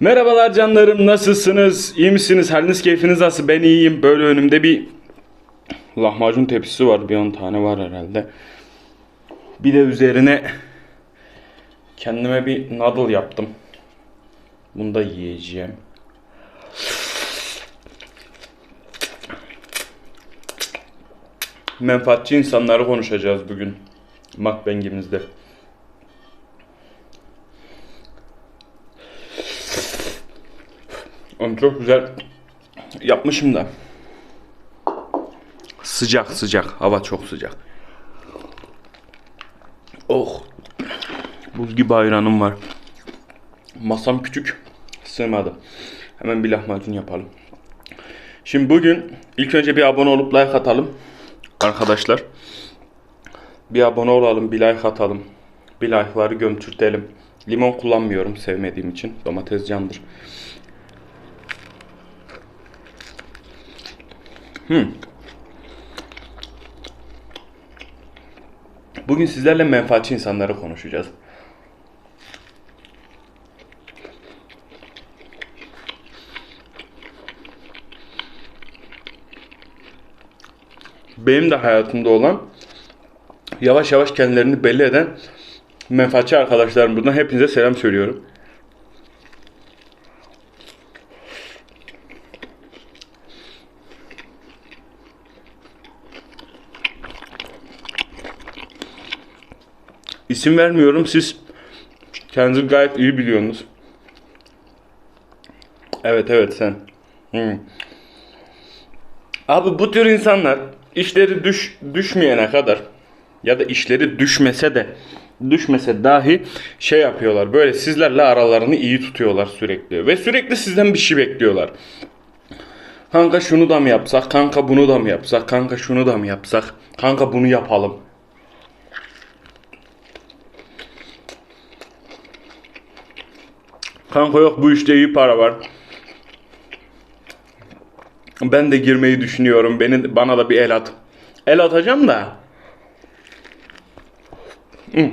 Merhabalar canlarım nasılsınız? İyi misiniz? Haliniz keyfiniz nasıl? Ben iyiyim. Böyle önümde bir lahmacun tepsisi var. Bir 10 tane var herhalde. Bir de üzerine kendime bir noodle yaptım. Bunu da yiyeceğim. Menfaatçi insanları konuşacağız bugün. Mukbang'imizde. Oğlum çok güzel yapmışım da. Sıcak sıcak. Hava çok sıcak. Oh. Buz gibi ayranım var. Masam küçük. Sığmadı. Hemen bir lahmacun yapalım. Şimdi bugün ilk önce bir abone olup like atalım. Arkadaşlar. Bir abone olalım, bir like atalım. Bir like'ları gömçürtelim. Limon kullanmıyorum sevmediğim için. Domates candır. Bugün sizlerle menfaatçi insanları konuşacağız. Benim de hayatımda olan yavaş yavaş kendilerini belli eden menfaatçi arkadaşlarım buradan hepinize selam söylüyorum. İsim vermiyorum siz kendinizi gayet iyi biliyorsunuz. Evet evet sen. Hı. Abi bu tür insanlar işleri düş, düşmeyene kadar ya da işleri düşmese de düşmese dahi şey yapıyorlar. Böyle sizlerle aralarını iyi tutuyorlar sürekli ve sürekli sizden bir şey bekliyorlar. Kanka şunu da mı yapsak? Kanka bunu da mı yapsak? Kanka şunu da mı yapsak? Kanka bunu yapalım. Kanka yok bu işte iyi para var. Ben de girmeyi düşünüyorum. Beni bana da bir el at. El atacağım da.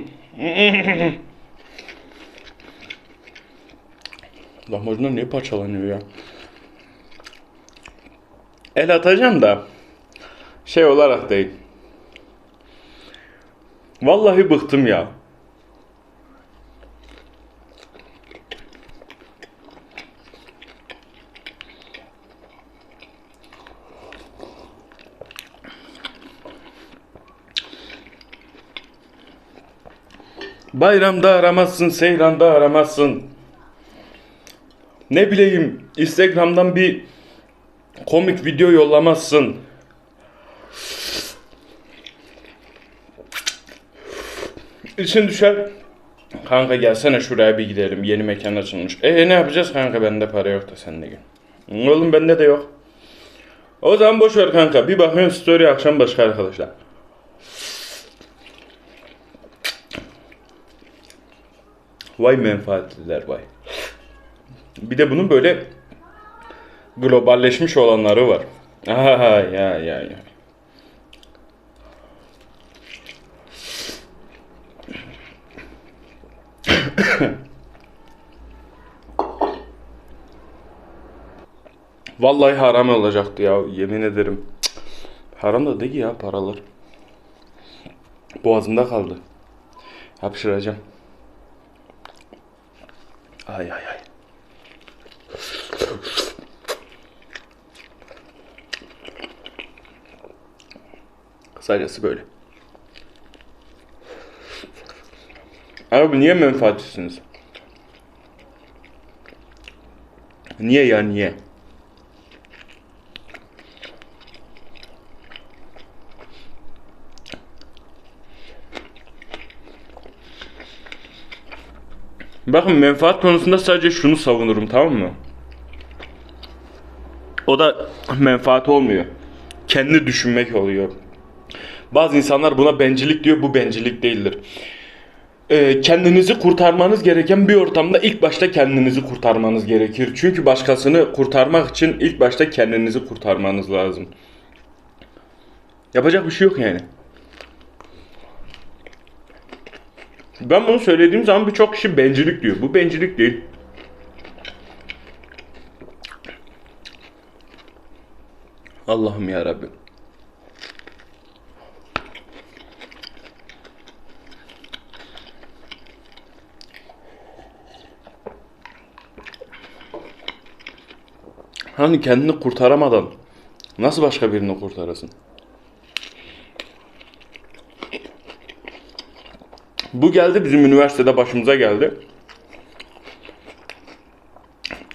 Lahmacunlar niye parçalanıyor ya? El atacağım da şey olarak değil. Vallahi bıktım ya. Bayramda aramazsın, seyranda aramazsın. Ne bileyim, Instagram'dan bir komik video yollamazsın. İçin düşer. Kanka gelsene şuraya bir gidelim. Yeni mekan açılmış. E ne yapacağız kanka? Bende para yok da sen de gel. Oğlum bende de yok. O zaman boş ver kanka. Bir bakıyorsun story akşam başka arkadaşlar. Vay menfaatliler vay. Bir de bunun böyle globalleşmiş olanları var. Aha ya ya ya. Vallahi haram olacaktı ya yemin ederim. Haram da değil ya paralar. Boğazımda kaldı. Hapşıracağım. Ay ay ay. Kısacası böyle. Abi niye menfaatçisiniz? Niye ya niye? Bakın menfaat konusunda sadece şunu savunurum tamam mı? O da menfaat olmuyor. Kendi düşünmek oluyor. Bazı insanlar buna bencillik diyor. Bu bencillik değildir. Ee, kendinizi kurtarmanız gereken bir ortamda ilk başta kendinizi kurtarmanız gerekir. Çünkü başkasını kurtarmak için ilk başta kendinizi kurtarmanız lazım. Yapacak bir şey yok yani. Ben bunu söylediğim zaman birçok kişi bencillik diyor. Bu bencillik değil. Allah'ım ya Rabbim. Hani kendini kurtaramadan nasıl başka birini kurtarasın? Bu geldi bizim üniversitede başımıza geldi.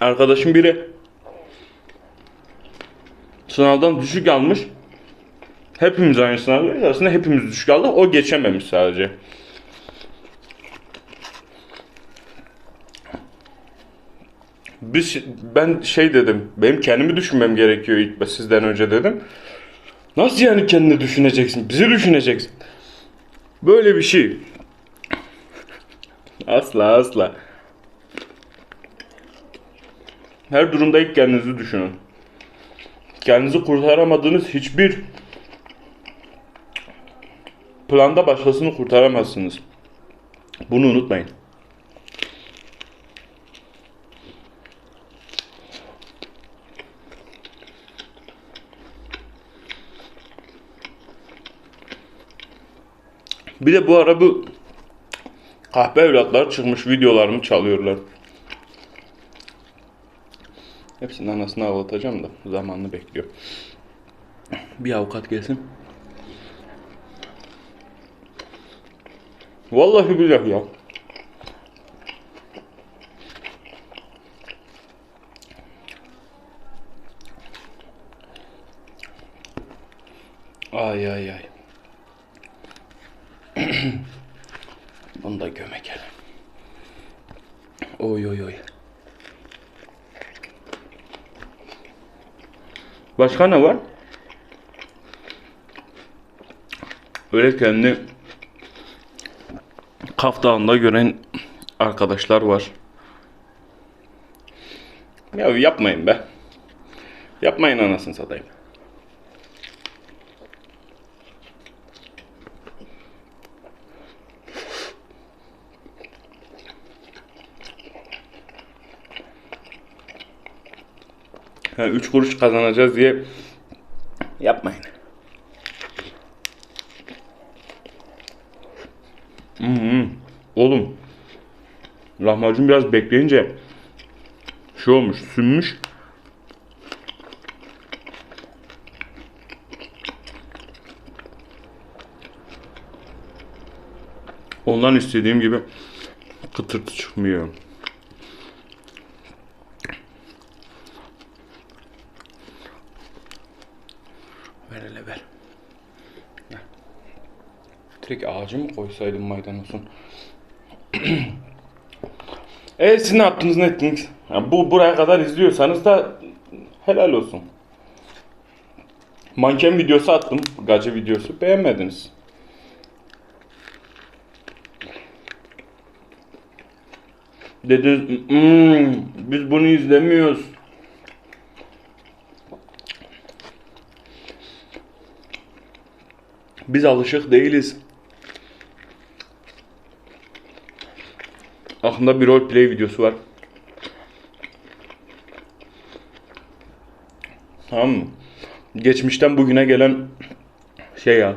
Arkadaşım biri sınavdan düşük almış. Hepimiz aynı sınavdayız. Aslında hepimiz düşük aldık. O geçememiş sadece. Biz, ben şey dedim. Benim kendimi düşünmem gerekiyor ilk sizden önce dedim. Nasıl yani kendini düşüneceksin? Bizi düşüneceksin. Böyle bir şey. Asla asla. Her durumda ilk kendinizi düşünün. Kendinizi kurtaramadığınız hiçbir planda başkasını kurtaramazsınız. Bunu unutmayın. Bir de bu ara bu kahpe evlatlar çıkmış videolarımı çalıyorlar. Hepsinin anasını ağlatacağım da zamanını bekliyor. Bir avukat gelsin. Vallahi billahi ya. Ay ay ay. Bunu da gömek. Oy oy oy. Başka ne var? Öyle kendi Kaf Dağı'nda gören arkadaşlar var. Ya yapmayın be. Yapmayın anasını satayım. Ha, üç kuruş kazanacağız diye yapmayın. Hmm, oğlum. Lahmacun biraz bekleyince şey olmuş, sünmüş. Ondan istediğim gibi kıtırtı çıkmıyor. Ver hele ver. Ver. Direkt ağacı mı koysaydım maydanozu? e siz ne yaptınız ne ettiniz? Ya bu buraya kadar izliyorsanız da helal olsun. Manken videosu attım. Gacı videosu beğenmediniz. Dediniz "Hmm, biz bunu izlemiyoruz. Biz alışık değiliz. Aklımda bir roleplay videosu var. Tamam mı? Geçmişten bugüne gelen şey ya.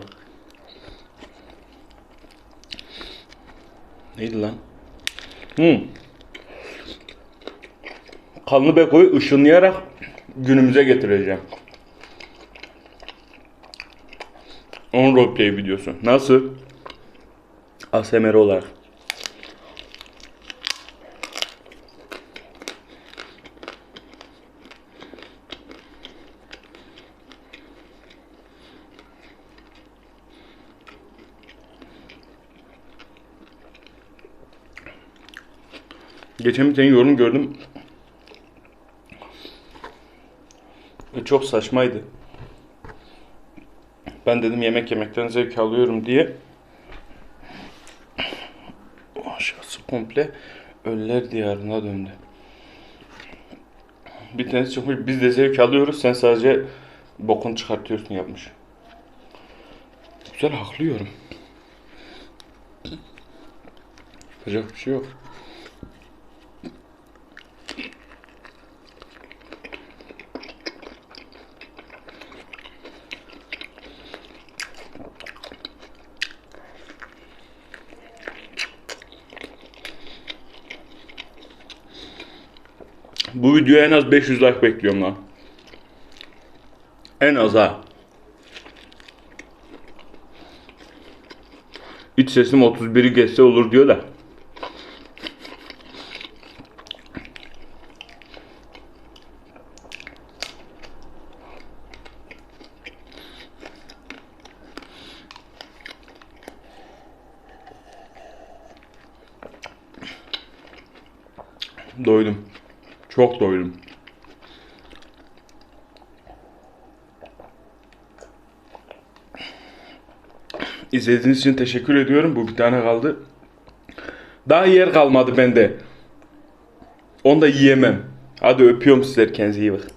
Neydi lan? Hmm. Kanlı Beko'yu ışınlayarak günümüze getireceğim. Onun roleplay videosu. Nasıl? ASMR olarak. Geçen bir tane yorum gördüm. E, Çok saçmaydı. Ben dedim yemek yemekten zevk alıyorum diye. Aşağısı komple ölüler diyarına döndü. Bir tanesi çıkmış biz de zevk alıyoruz sen sadece bokunu çıkartıyorsun yapmış. Güzel haklıyorum. Yapacak bir şey yok. Bu videoya en az 500 like bekliyorum lan. En az ha. İç sesim 31'i geçse olur diyor da. Doydum. Çok doydum. İzlediğiniz için teşekkür ediyorum. Bu bir tane kaldı. Daha yer kalmadı bende. Onu da yiyemem. Hadi öpüyorum sizleri. Kendinize iyi bakın.